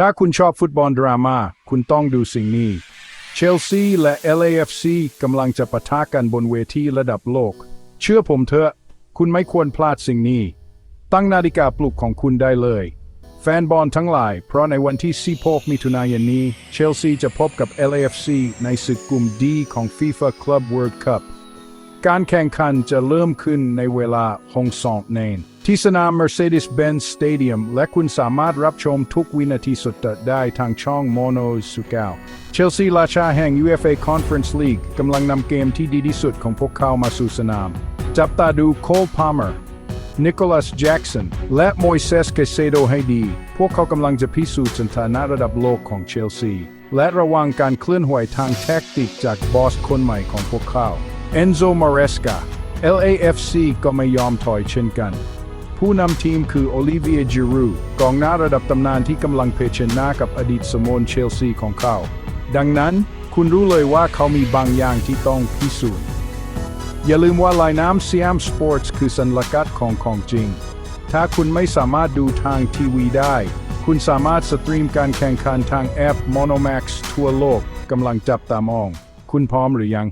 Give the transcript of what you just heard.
ถ้าคุณชอบฟุตบอลดราม่าคุณต้องดูสิ่งนี้ เชลซีและ LAFC กำลังจะปะทะกันบนเวทีระดับโลก เชื่อผมเถอะ คุณไม่ควรพลาดสิ่งนี้ ตั้งนาฬิกาปลุกของคุณได้เลย แฟนบอลทั้งหลาย เพราะในวันที่16มิถุนายนนี้ เชลซีจะพบกับ LAFC ในศึกกลุ่ม D ของ FIFA Club World Cup การแข่งขันจะเริ่มขึ้นในเวลาหงสองเนนที่สนาม Mercedes-Benz Stadium และคุณสามารถรับชมทุกวินาทีสุดได้ทางช่อง Mono สุกาเชลซีราชาแห่ง UFA Conference League กำลังนำเกมที่ดีที่สุดของพวกเขามาสู่สนาม จับตาดูโคลพา l เมอร์นิโคลัสแจ็กสันและมอยเซสเกเซโดให้ดี พวกเขากำลังจะพิสูจน์สถานะระดับโลกของเชลซี และระวังการเคลื่อนไหวทางแท็กติกจากบอสคนใหม่ของพวกเขา เอนโซมาเรสกา LAFC ก็ไม่ยอมถอยเช่นกัน ผู้นำทีมคือโอลิเวียจิรูกองหน้าระดับตำนานที่กำลังเผชิญหน้ากับอดีตสโมนเชลซีของเขา ดังนั้นคุณรู้เลยว่าเขามีบางอย่างที่ต้องพิสูจน์ อย่าลืมว่าลายน้ำ Siam Sports คือสัญลักษณ์ของของจริง ถ้าคุณไม่สามารถดูทางทีวีได้ คุณสามารถสตรีมการแข่งขันทางแอป Monomax ทั่วโลกกำลังจับตามอง คุณพร้อมหรือยัง